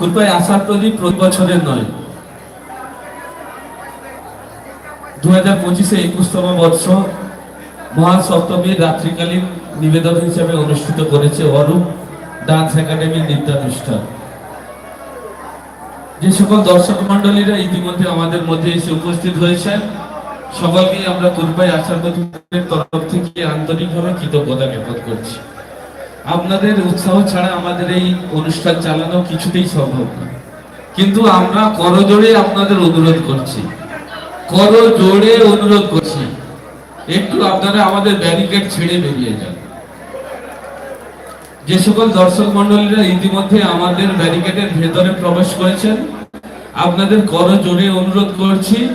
কৃপায় আশার প্রদীপ প্রতি বছরের নয়। দু হাজার পঁচিশে একুশতম বর্ষ মহাসপ্তমীর রাত্রিকালীন নিবেদন হিসেবে অনুষ্ঠিত করেছে অরূপ ডান্স একাডেমির নৃত্যানুষ্ঠান। যে সকল দর্শক মন্ডলীরা ইতিমধ্যে আমাদের মধ্যে এসে উপস্থিত হয়েছেন সকলকে আমরা কৃপায় প্রদীপের তরফ থেকে আন্তরিকভাবে কৃতজ্ঞতা জ্ঞাপন করছি। আপনাদের উৎসাহ ছাড়া আমাদের এই অনুষ্ঠান চালানো কিছুতেই সম্ভব না। কিন্তু আমরা করজোড়ে আপনাদের অনুরোধ করছি। করজোড়ে অনুরোধ করছি। একটু আপনারা আমাদের ব্যারিকেড ছেড়ে বেরিয়ে যান। যে সকল দর্শক মন্ডলীরা ইতিমধ্যে আমাদের ব্যারিকেডের ভেতরে প্রবেশ করেছেন, আপনাদের করজোড়ে অনুরোধ করছি,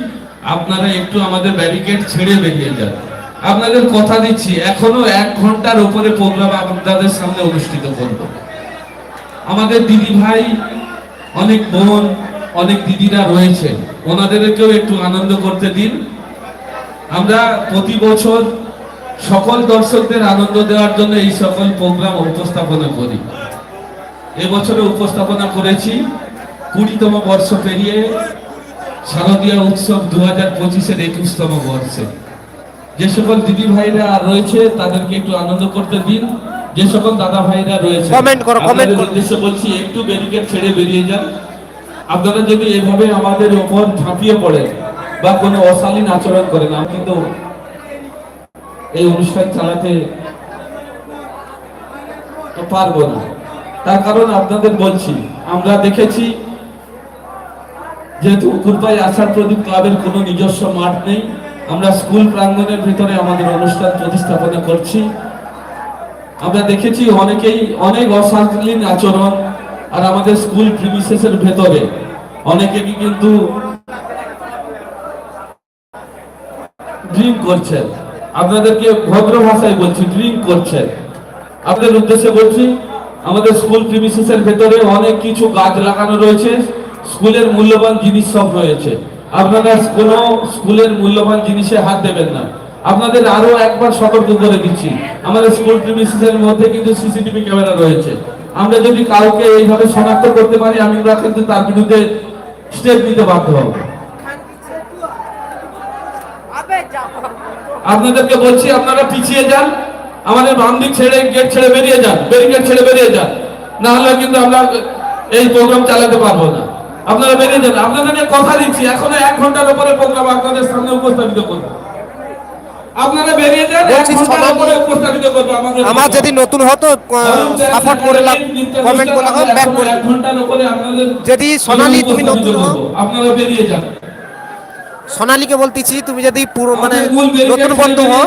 আপনারা একটু আমাদের ব্যারিকেড ছেড়ে বেরিয়ে যান। আপনাদের কথা দিচ্ছি, এখনও এক ঘণ্টার উপরে প্রোগ্রাম আপনাদের সামনে অনুষ্ঠিত করব। আমাদের দিদি ভাই, অনেক বোন, অনেক দিদিরা রয়েছে। ওনাদেরকেও একটু আনন্দ করতে দিন। আমরা প্রতি বছর সকল দর্শকদের আনন্দ দেওয়ার জন্য এই সকল প্রোগ্রাম উপস্থাপনা করি। এবছরে উপস্থাপনা করেছি কুড়িতম বর্ষ পেরিয়ে শারদীয় উৎসব দু হাজার পঁচিশের একুশতম বর্ষে। যে সকল দিদি ভাইরা রয়েছে তাদেরকে একটু আনন্দ করতে দিন। যে সকল দাদা ভাইরা রয়েছে Comment করো, আপনাদের করো। উদ্দেশ্যে বলছি একটু ব্যারিকেড ছেড়ে বেরিয়ে যান। আপনারা যদি এভাবে আমাদের ওপর ঝাঁপিয়ে পড়েন বা কোনো অশালীন আচরণ করেন আমি কিন্তু এই অনুষ্ঠান চালাতে পারব না। তার কারণ আপনাদের বলছি আমরা দেখেছি যেহেতু কুরপাই আশার প্রদীপ ক্লাবের কোনো নিজস্ব মাঠ নেই। আমরা স্কুল প্রাঙ্গণের ভিতরে আমাদের অনুষ্ঠান প্রতিস্থাপনা করছি। আমরা দেখেছি অনেকেই অনেক অশালীন আচরণ আর আমাদের স্কুল প্রিমিসেসের ভেতরে। অনেকেই কিন্তু ড্রিঙ্ক করছেন আপনাদেরকে ভদ্র ভাষায় বলছি, ড্রিঙ্ক করছেন আপনাদের উদ্দেশ্যে বলছি, আমাদের স্কুল প্রিমিসেসের ভেতরে অনেক কিছু গাছ লাগানো রয়েছে। স্কুলের মূল্যবান জিনিস সব রয়েছে। আপনারা কোনো স্কুলের মূল্যবান জিনিসে হাত দেবেন না। আপনাদের আরও একবার সতর্ক করে দিচ্ছি। আমাদের স্কুল প্রিমিসেসের মধ্যে কিন্তু সিসিটিভি ক্যামেরা রয়েছে। আমরা যদি কাউকে এইভাবে শনাক্ত করতে পারি আমরা কিন্তু তার বিরুদ্ধে স্টেপ নিতে বাধ্য হব। আপনাদেরকে বলছি, আপনারা পিছিয়ে যান। আমাদের বাম দিক ছেড়ে গেট ছেড়ে বেরিয়ে যান। ব্যারিকেড ছেড়ে বেরিয়ে যান। না হলে কিন্তু আমরা এই প্রোগ্রাম চালাতে পারব না। আপনারা বেরিয়ে যান আপনাদেরকে কথা দিচ্ছি। এখনও এক ঘণ্টার উপরে প্রোগ্রাম আপনাদের সামনে উপস্থাপিত করব। আমার যদি নতুন হতো সাপোর্ট করে কমেন্ট করে ব্যাক আপনাদের যদি সোনালী তুমি নতুন হও আপনারা বেরিয়ে যান। সোনালীকে বলতেছি তুমি যদি পুরো মানে নতুন বন্ধু হও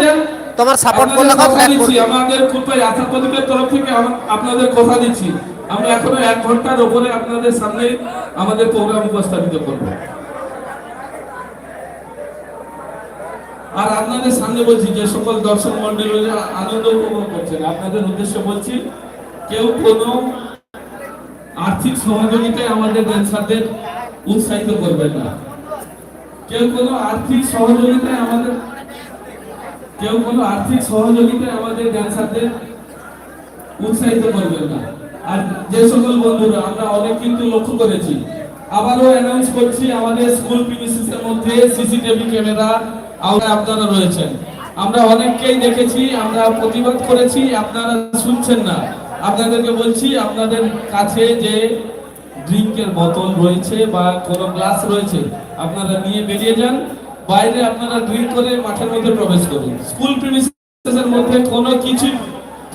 তোমার সাপোর্ট করলে আপনাদের কথা ব্যাক করবে আমাদের কৃপায় আশা প্রদীপের তরফ থেকে আপনাদের কথা দিচ্ছি। আমরা এখনও এক ঘণ্টার উপরে আপনাদের সামনে আমাদের প্রোগ্রাম উপস্থাপিত করব। আর আপনাদের সামনে বলছি যে সকল দর্শক মন্ডলীরা আনন্দ উপভোগ করছেন। আপনাদের উদ্দেশ্যে বলছি, কেউ কোনো আর্থিক সহযোগিতায় আমাদের ড্যান্সারদের উৎসাহিত করবেন না। কেউ কোনো আর্থিক সহযোগিতায় আমাদের, কেউ কোনো আর্থিক সহযোগিতায় আমাদের ড্যান্সারদের উৎসাহিত করবেন না। আর যে সকল বন্ধুরা, আমরা অনেক কিন্তু লক্ষ্য করেছি। আবারও অ্যানাউন্স করছি, আমাদের স্কুল প্রিমিসিসের মধ্যে সিসিটিভি ক্যামেরা আপনারা রয়েছেন। আমরা অনেককেই দেখেছি, আমরা প্রতিবাদ করেছি, আপনারা শুনছেন না। আপনাদেরকে বলছি, আপনাদের কাছে যে ড্রিঙ্কের বোতল রয়েছে বা কোনো গ্লাস রয়েছে, আপনারা নিয়ে বেরিয়ে যান। বাইরে আপনারা ড্রিঙ্ক করে মাঠের মধ্যে প্রবেশ করুন। স্কুল প্রিমিসেসের মধ্যে কোনো কিছু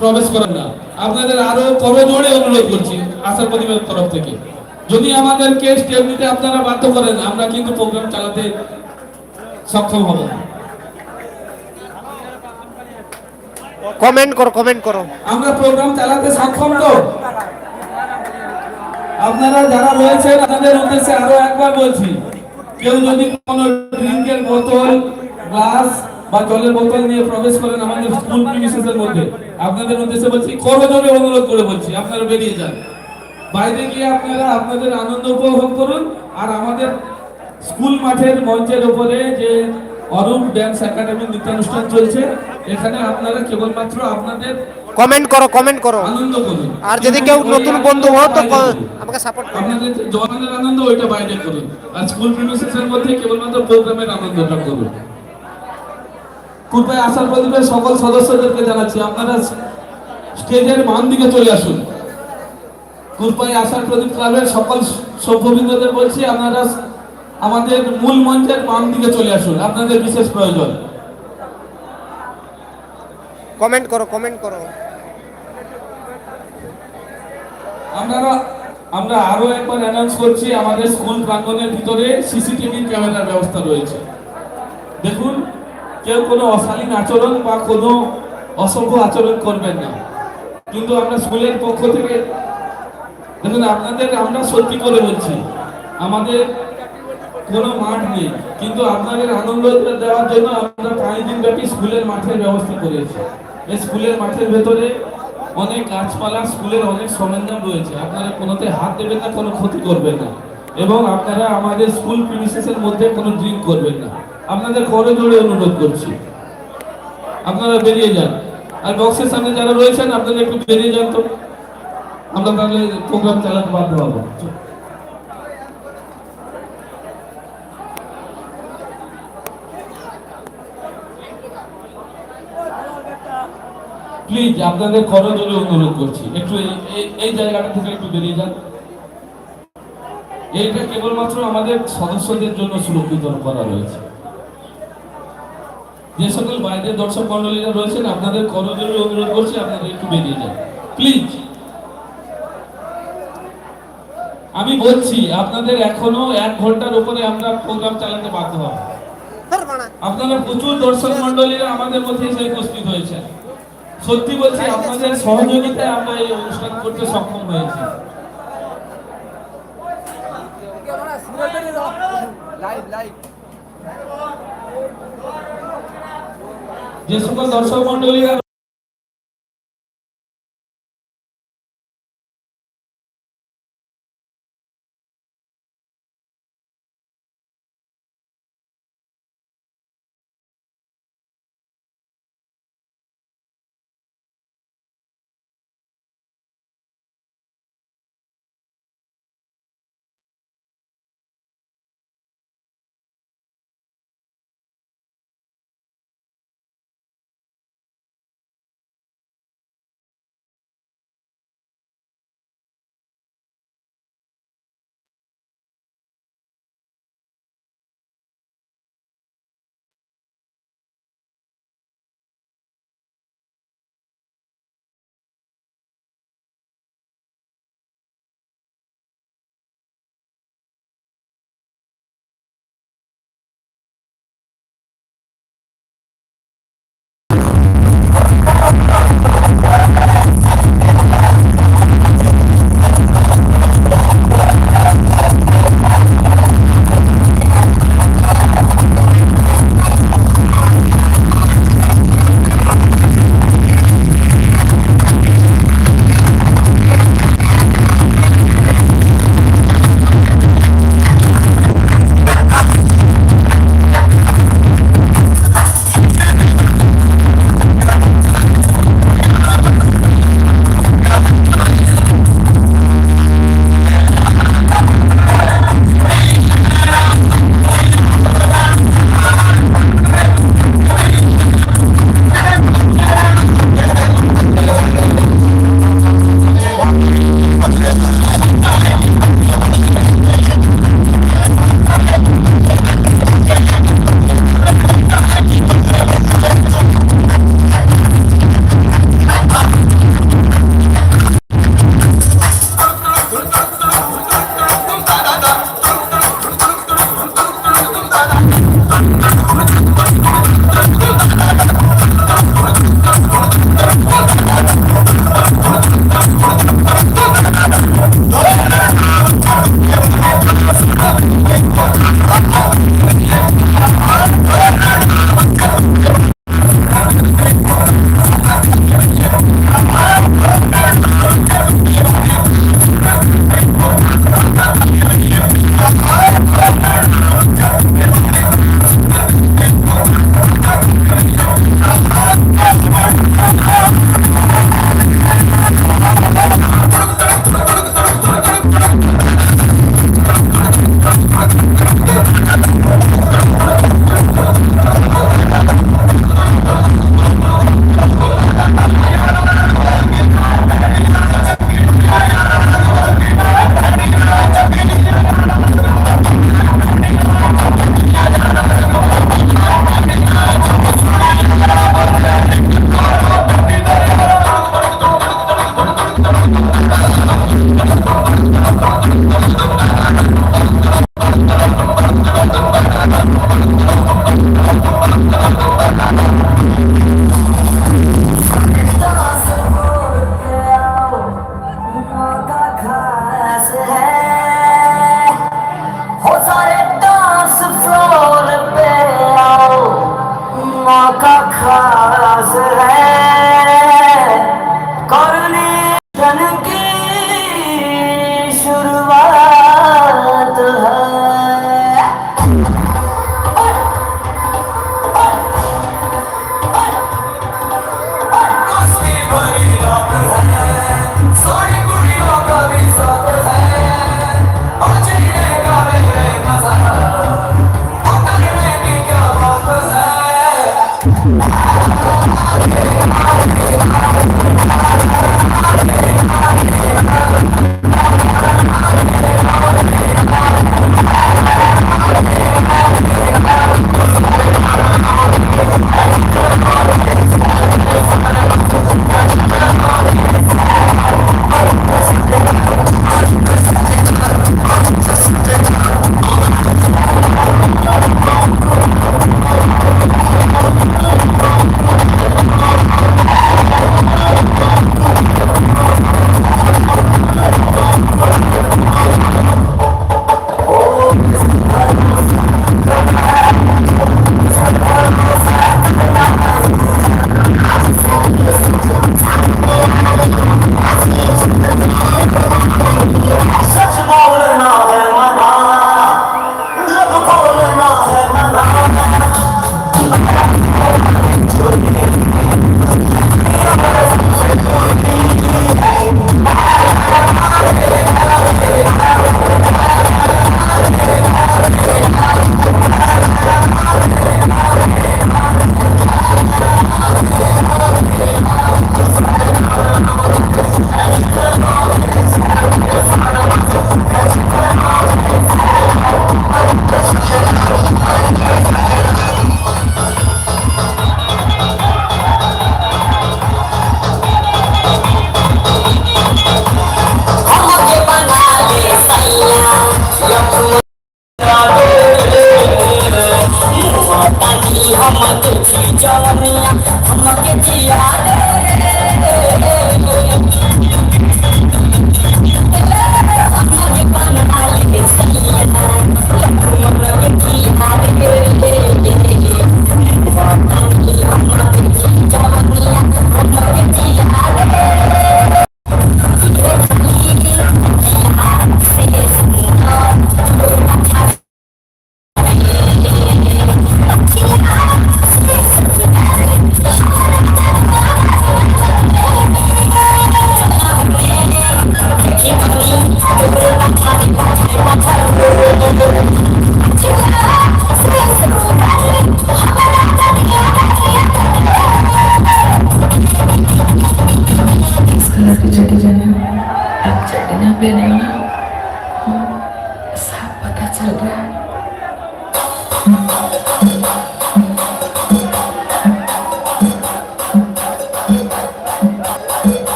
প্রবেশ করেন না। আপনাদের আরও করজোড়ে অনুরোধ করছি আশা পরিবারের তরফ থেকে। যদি আমাদেরকে স্টেপ নিতে আপনারা বাধ্য করেন আমরা কিন্তু প্রোগ্রাম চালাতে সক্ষম হব। না কমেন্ট করো কমেন্ট করো। আমরা প্রোগ্রাম চালাতে সক্ষম তো। আপনারা যারা রয়েছেন আপনাদের উদ্দেশ্যে আরও একবার বলছি কেউ যদি কোনো ড্রিঙ্কের বোতল গ্লাস বা জলের বোতল নিয়ে প্রবেশ করেন আমাদের স্কুল প্রিমিসেসের মধ্যে আপনাদের উদ্দেশ্যে বলছি করজোরে অনুরোধ করে বলছি আপনারা বেরিয়ে যান। বাইরে গিয়ে আপনারা আপনাদের আনন্দ উপভোগ করুন আর আমাদের স্কুল মাঠের মঞ্চের উপরে যে অরূপ ড্যান্স একাডেমি নৃত্যানুষ্ঠান চলছে এখানে আপনারা কেবলমাত্র আপনাদের কমেন্ট করো কমেন্ট করো। আনন্দ করুন। আর যদি কেউ নতুন বন্ধু হও তো করুন। আমাকে সাপোর্ট করো। আপনাদের যে জওয়ানের আনন্দ ওইটা বাইরে করুন। আর স্কুল প্রিমিসেসের মধ্যে কেবলমাত্র প্রোগ্রামের আনন্দটা করুন। কৃপায় আসার প্রদীপের সকল সদস্যদেরকে জানাচ্ছি আপনারা স্টেজের বাম দিকে চলে আসুন। কৃপায় আসার প্রদীপ ক্লাবের সকল সভ্যবৃন্দদের বলছি আপনারা আমাদের মূল মঞ্চের বাম দিকে চলে আসুন আপনাদের বিশেষ প্রয়োজন। কমেন্ট করো কমেন্ট করো। আমরা আমরা আরও একবার অ্যানাউন্স করছি আমাদের স্কুল প্রাঙ্গণের ভিতরে সিসিটিভি ক্যামেরার ব্যবস্থা রয়েছে। দেখুন কেউ কোনো অশালীন আচরণ বা কোনো অসভ্য আচরণ করবেন না। কিন্তু আমরা স্কুলের পক্ষ থেকে, দেখুন, আপনাদের আমরা সত্যি করে বলছি, আমাদের কোনো মাঠ নেই, কিন্তু আপনাদের আনন্দ দেওয়ার জন্য আমরা পাঁচ দিন ব্যাপী স্কুলের মাঠের ব্যবস্থা করেছি। এই স্কুলের মাঠের ভেতরে অনেক গাছপালা, স্কুলের অনেক সরঞ্জাম রয়েছে। আপনারা কোনোতে হাত দেবেন না, কোনো ক্ষতি করবেন না। এবং আপনারা আমাদের স্কুল প্রিমিসেসের মধ্যে কোনো ড্রিঙ্ক করবেন না। আপনাদের করে জোরে অনুরোধ করছি। আপনারা বেরিয়ে যান। আর বক্সের সামনে যারা রয়েছেন, আপনারা একটু বেরিয়ে যান তো। আমরা তাহলে প্রোগ্রাম চালাতে বাধ্য হব। প্লিজ আপনাদের করজোরে অনুরোধ করছি। একটু এই- জায়গাটা থেকে একটু বেরিয়ে যান। এইটা কেবলমাত্র আমাদের সদস্যদের জন্য সুরক্ষিত করা রয়েছে। বাইরের দর্শক মন্ডলীরা রয়েছেন, আপনাদের করজোরে অনুরোধ করছি আপনারা একটু বেরিয়ে যান। প্লিজ আমি বলছি, আপনাদের এখনও এক ঘণ্টার উপরে আমরা প্রোগ্রাম চালাতে বাধ্য হব। আপনারা প্রচুর দর্শক মন্ডলীরা আমাদের মধ্যে এসে উপস্থিত হয়েছে সত্যি বলছি, আপনাদের সহযোগিতায় আমরা এই অনুষ্ঠান করতে সক্ষম হয়েছি। যে সকল দর্শক মন্ডলীরা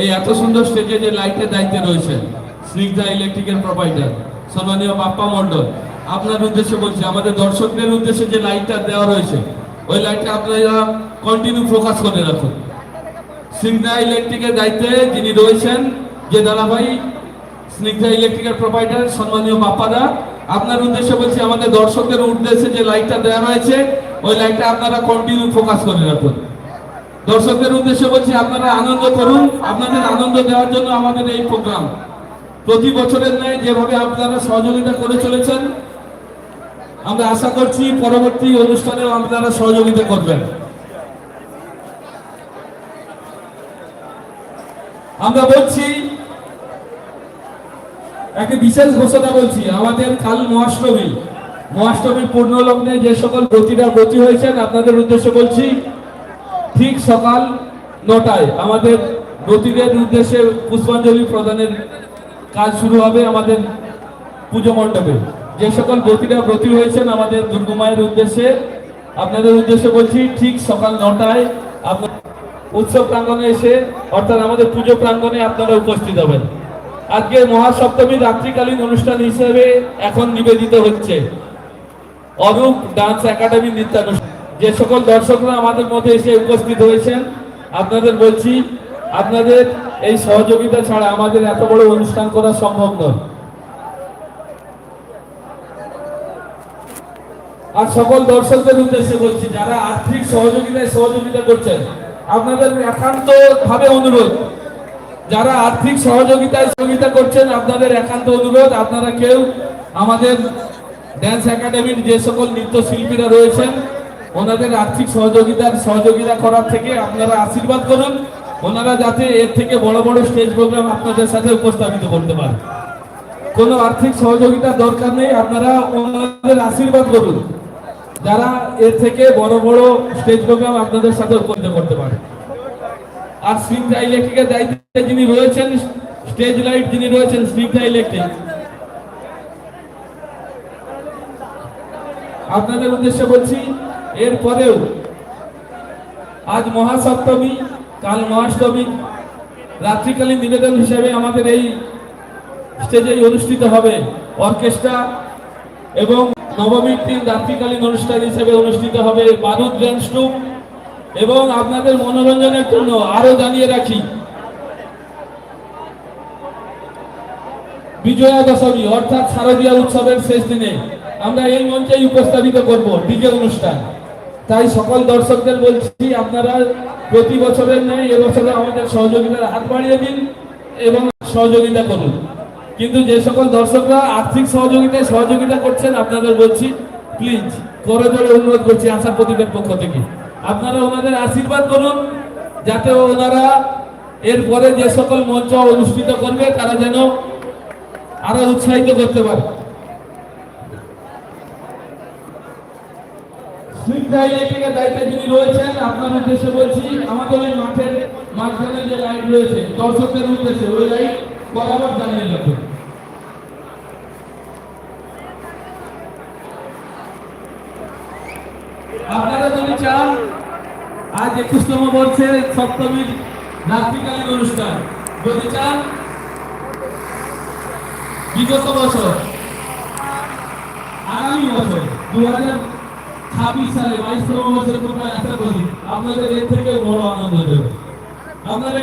এই এত সুন্দর স্টেজে যে লাইটের দায়িত্বে রয়েছে, স্নিগ্ধা ইলেকট্রিকের প্রোভাইডার সম্মানীয় বাপ্পা মণ্ডল, আপনার উদ্দেশ্যে বলছি, আমাদের দর্শকদের উদ্দেশ্যে যে লাইটটা দেওয়া রয়েছে, ওই লাইটটা আপনারা কন্টিনিউ ফোকাস করে রাখুন। স্নিগ্ধা ইলেকট্রিকের দায়িত্বে যিনি রয়েছেন, যে দাদাভাই, স্নিগ্ধা ইলেকট্রিকের প্রোভাইডার সম্মানীয় বাপ্পাদা, আপনার উদ্দেশ্যে বলছি, আমাদের দর্শকদের উদ্দেশ্যে যে লাইটটা দেওয়া হয়েছে ওই লাইটটা আপনারা কন্টিনিউ ফোকাস করে রাখুন। দর্শকদের উদ্দেশ্যে বলছি, আপনারা আনন্দ করুন। আপনাদের আনন্দ দেওয়ার জন্য আমাদের এই প্রোগ্রাম। প্রতি বছরের ন্যায় যেভাবে আপনারা সহযোগিতা করে চলেছেন, আমরা আশা করছি পরবর্তী অনুষ্ঠানেও আপনারা সহযোগিতা করবেন। আমরা বলছি, একটা বিশেষ ঘোষণা বলছি, আমাদের কাল মহাষ্টমী। মহাষ্টমীর পূর্ণ লগ্নে যে সকল ব্রতীরা ব্রতী হয়েছেন, আপনাদের উদ্দেশ্যে বলছি ঠিক সকাল নটায় আমাদের ব্রতীদের উদ্দেশ্যে পুষ্পাঞ্জলি প্রদানের কাজ শুরু হবে আমাদের পুজো মণ্ডপে। যে সকল ব্রতীরা ব্রতী হয়েছেন আমাদের দুর্গমায়ের উদ্দেশ্যে, আপনাদের উদ্দেশ্যে বলছি, ঠিক সকাল নটায় আপনার উৎসব প্রাঙ্গনে এসে, অর্থাৎ আমাদের পুজো প্রাঙ্গনে আপনারা উপস্থিত হবেন। আজকে মহাসপ্তমী রাত্রিকালীন অনুষ্ঠান হিসেবে এখন নিবেদিত হচ্ছে। অরূপ ডান্স একাডেমি নৃত্যানুষ্ঠান। যে সকল দর্শকরা আমাদের মধ্যে এসে উপস্থিত হয়েছেন, আপনাদের বলছি, আপনাদের এই সহযোগিতা ছাড়া আমাদের এত বড় অনুষ্ঠান করা সম্ভব নয়। আর সকল দর্শকদের উদ্দেশ্যে বলছি, যারা আর্থিক সহযোগিতায় সহযোগিতা করছেন, আপনাদের একান্ত ভাবে অনুরোধ, যারা আর্থিক সহযোগিতায় সহযোগিতা করছেন, আপনাদের একান্ত অনুরোধ, আপনারা কেউ আমাদের ড্যান্স একাডেমির যে সকল নৃত্যশিল্পীরা রয়েছেন ওনাদের আর্থিক সহযোগিতার সহযোগিতা করার থেকে আপনারা আশীর্বাদ করুন। ওনারা যাতে এর থেকে বড় বড় স্টেজ প্রোগ্রাম আপনাদের সাথে উপস্থাপিত করতে পারেন কোনো আর্থিক সহযোগিতার দরকার নেই, আপনারা ওনাদের আশীর্বাদ করুন। যারা এর থেকে বড় বড় স্টেজ প্রোগ্রাম আপনাদের সাথে উপনীত করতে পারে। আর সিংটা ইলেকট্রিকের দায়িত্বে যিনি রয়েছেন, স্টেজ লাইট যিনি রয়েছেন স্নিগ্ধা ইলেকট্রিক আপনাদের উদ্দেশ্যে বলছি এর পরেও আজ মহাসপ্তমী, কাল মহাষ্টমী, রাত্রিকালীন নিবেদন হিসেবে আমাদের এই স্টেজেই অনুষ্ঠিত হবে অর্কেস্ট্রা এবং নবমীর দিন রাত্রিকালীন অনুষ্ঠান হিসেবে অনুষ্ঠিত হবে বারুদ ড্যান্স টুপ এবং আপনাদের মনোরঞ্জনের জন্য আরও জানিয়ে রাখি, বিজয়া দশমী, অর্থাৎ শারদীয় উৎসবের শেষ দিনে আমরা এই মঞ্চেই উপস্থাপিত করব ডিজে অনুষ্ঠান। তাই সকল দর্শকদের বলছি, আপনারা প্রতি বছরের ন্যায় এবছরে আমাদের সহযোগিতার হাত বাড়িয়ে দিন এবং সহযোগিতা করুন। কিন্তু যে সকল দর্শকরা আর্থিক সহযোগিতায় সহযোগিতা করছেন, আপনাদের বলছি প্লিজ করে ধরে অনুরোধ করছি আশা প্রদীপের পক্ষ থেকে। আপনারা ওনাদের আশীর্বাদ করুন, যাতে ওনারা এরপরে যে সকল মঞ্চ অনুষ্ঠিত করবে, তারা যেন আরও উৎসাহিত করতে পারে। স্নিগ্ধা ইলেকট্রিকের দায়িত্বে যিনি রয়েছেন, আপনার উদ্দেশ্যে বলছি, আমাদের ওই মাঠের মাঝখানে যে লাইট রয়েছে, দর্শকদের উদ্দেশ্যে ওই লাইট বরাবর জ্বালিয়ে রাখুন। আপনারা যদি চান, আজ একুশতম বর্ষের সপ্তমীর রাত্রিকালীন অনুষ্ঠান। যদি চান, বিগত বছর, আগামী বছর দু হাজার ছাব্বিশ সালে বাইশ বছর আপনাদের এর থেকে বড় আনন্দ দেবে। আপনারা